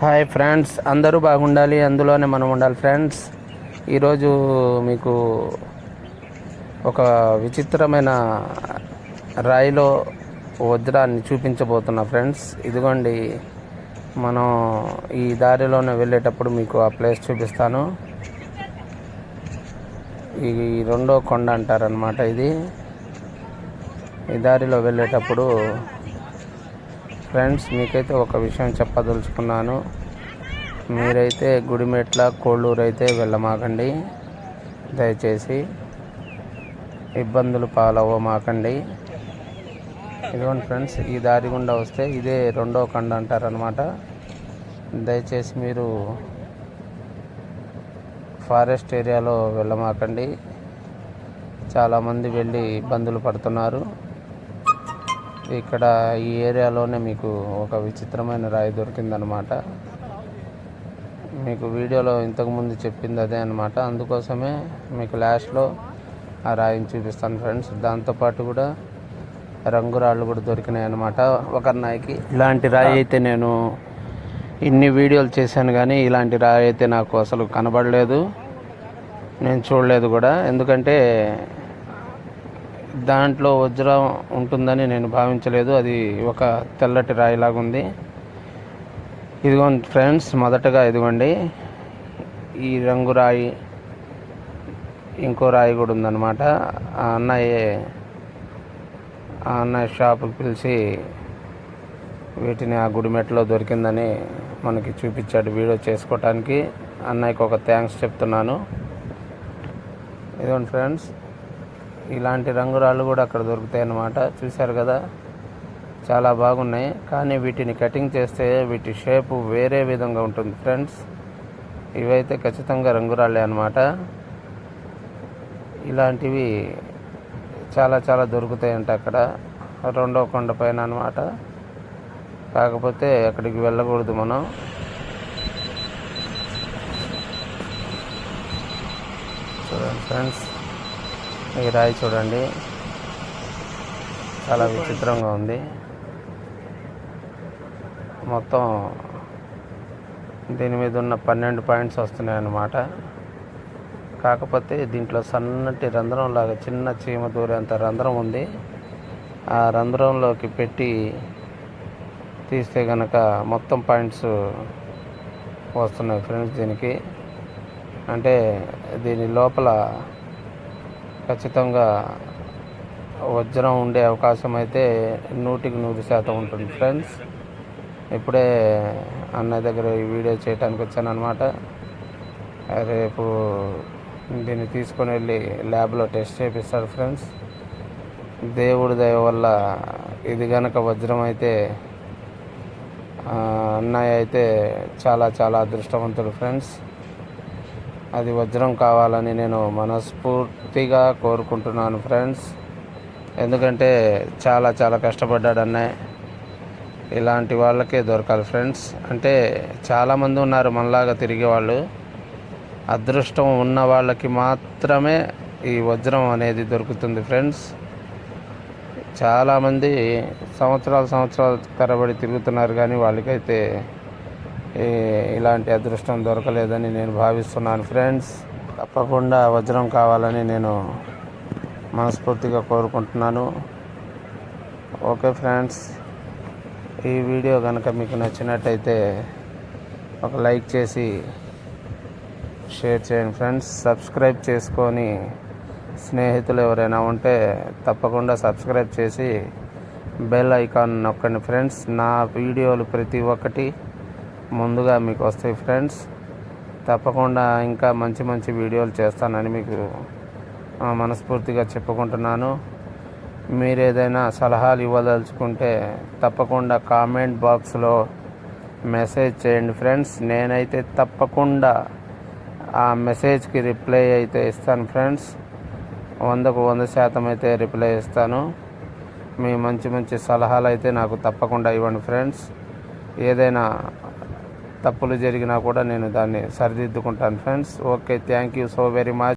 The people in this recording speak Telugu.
హాయ్ ఫ్రెండ్స్ అందరూ బాగుండాలి అందులోనే మనం ఉండాలి ఫ్రెండ్స్. ఈరోజు మీకు ఒక విచిత్రమైన రాయిలో వజ్రాన్ని చూపించబోతున్నా ఫ్రెండ్స్. ఇదిగోండి మనం ఈ దారిలోనే వెళ్ళేటప్పుడు మీకు ఆ ప్లేస్ చూపిస్తాను. ఈ రెండో కొండ అంటారనమాట ఇది. ఈ దారిలో వెళ్ళేటప్పుడు ఫ్రెండ్స్ మీకైతే ఒక విషయం చెప్పదలుచుకున్నాను. మీరైతే గుడిమెట్ల కోళ్ళూరు అయితే వెళ్ళమాకండి. దయచేసి ఇబ్బందులు పాలవ్వమాకండి. ఇదిగోండి ఫ్రెండ్స్ ఈ దారి గుండా వస్తే ఇదే రెండో కొండ అంటారనమాట దయచేసి మీరు ఫారెస్ట్ ఏరియాలో వెళ్ళమాకండి. చాలామంది వెళ్ళి ఇబ్బందులు పడుతున్నారు. ఇక్కడ ఈ ఏరియాలోనే మీకు ఒక విచిత్రమైన రాయి దొరికిందనమాట. మీకు వీడియోలో ఇంతకుముందు చెప్పింది అదే అనమాట అందుకోసమే మీకు లాస్ట్లో ఆ రాయిని చూపిస్తాను ఫ్రెండ్స్. దాంతోపాటు కూడా రంగురాళ్ళు కూడా దొరికినాయి అనమాట ఒక అన్నయ్యకి ఇలాంటి రాయి అయితే నేను ఇన్ని వీడియోలు చేశాను కానీ ఇలాంటి రాయి అయితే నాకు అసలు కనబడలేదు. నేను చూడలేదు కూడా. ఎందుకంటే దాంట్లో వజ్రం ఉంటుందని నేను భావించలేదు. అది ఒక తెల్లటి రాయిలాగా ఉంది. ఇదిగోండి ఫ్రెండ్స్ మొదటగా ఇదిగోండి. ఈ రంగు రాయి ఇంకో రాయి కూడా ఉందన్నమాట. ఆ అన్నయ్య ఆ అన్నయ్య షాపుకి పిలిచి వీటిని ఆ గుడిమెట్లో దొరికిందని మనకి చూపించాడు వీడియో చేసుకోవటానికి. అన్నయ్యకు ఒక థ్యాంక్స్ చెప్తున్నాను. ఇదిగోండి ఫ్రెండ్స్. ఇలాంటి రంగురాళ్ళు కూడా అక్కడ దొరుకుతాయి అన్నమాట చూశారు కదా? చాలా బాగున్నాయి. కానీ వీటిని కటింగ్ చేస్తే వీటి షేపు వేరే విధంగా ఉంటుంది ఫ్రెండ్స్. ఇవైతే ఖచ్చితంగా రంగురాళ్ళే అనమాట ఇలాంటివి చాలా చాలా దొరుకుతాయంట అక్కడ. రెండో కొండ పైన అనమాట కాకపోతే అక్కడికి వెళ్ళకూడదు మనం. చూడండి ఫ్రెండ్స్. ఈ రాయి చూడండి. చాలా విచిత్రంగా ఉంది. మొత్తం దీని మీద ఉన్న పన్నెండు పాయింట్స్ వస్తున్నాయి అన్నమాట కాకపోతే దీంట్లో సన్నటి రంధ్రం లాగా చిన్న చీమ దూరేంత రంధ్రం ఉంది. ఆ రంధ్రంలోకి పెట్టి తీస్తే కనుక మొత్తం పాయింట్స్ వస్తున్నాయి ఫ్రెండ్స్ దీనికి. అంటే దీని లోపల ఖచ్చితంగా వజ్రం ఉండే అవకాశం అయితే నూటికి నూరు శాతం ఉంటుంది ఫ్రెండ్స్. ఇప్పుడే అన్నయ్య దగ్గర ఈ వీడియో చేయడానికి వచ్చాను అనమాట రేపు దీన్ని తీసుకొని వెళ్ళి ల్యాబ్లో టెస్ట్ చేపిస్తాడు ఫ్రెండ్స్. దేవుడి దయ వల్ల ఇది గనక వజ్రం అయితే అన్నయ్య అయితే చాలా చాలా అదృష్టవంతుడు ఫ్రెండ్స్. అది వజ్రం కావాలని నేను మనస్ఫూర్తిగా కోరుకుంటున్నాను ఫ్రెండ్స్. ఎందుకంటే చాలా చాలా కష్టపడ్డాడు అన్నయ్య. ఇలాంటి వాళ్ళకే దొరకాలి ఫ్రెండ్స్. అంటే చాలామంది ఉన్నారు మనలాగా తిరిగే వాళ్ళు అదృష్టం ఉన్న వాళ్ళకి మాత్రమే ఈ వజ్రం అనేది దొరుకుతుంది ఫ్రెండ్స్. చాలామంది సంవత్సరాలు సంవత్సరాలు తరబడి తిరుగుతున్నారు కానీ వాళ్ళకైతే ఇలాంటి అదృష్టం దొరకలేదని నేను భావిస్తున్నాను ఫ్రెండ్స్. తప్పకుండా వజ్రం కావాలని నేను మనస్ఫూర్తిగా కోరుకుంటున్నాను. Okay friends. ఈ వీడియో కనుక మీకు నచ్చినట్టయితే ఒక లైక్ చేసి షేర్ చేయండి ఫ్రెండ్స్. సబ్స్క్రైబ్ చేసుకొని స్నేహితులు ఎవరైనా ఉంటే తప్పకుండా సబ్స్క్రైబ్ చేసి బెల్ ఐకాన్ నొక్కండి ఫ్రెండ్స్. నా వీడియోలు ప్రతి ఒక్కటి ముందుగా మీకు వస్తాయి ఫ్రెండ్స్. తప్పకుండా ఇంకా మంచి మంచి వీడియోలు చేస్తానని మీకు మనస్ఫూర్తిగా చెప్పుకుంటున్నాను. మీరు ఏదైనా సలహాలు ఇవ్వదలుచుకుంటే తప్పకుండా కామెంట్ బాక్స్లో మెసేజ్ చేయండి ఫ్రెండ్స్. నేనైతే తప్పకుండా ఆ మెసేజ్కి రిప్లై అయితే ఇస్తాను ఫ్రెండ్స్. వందకు వంద శాతం అయితే రిప్లై ఇస్తాను. మీ మంచి మంచి సలహాలు అయితే నాకు తప్పకుండా ఇవ్వండి ఫ్రెండ్స్. ఏదైనా తప్పులు జరిగినా కూడా నేను దాన్ని సరిదిద్దుకుంటాను friends. Okay thank you so very much.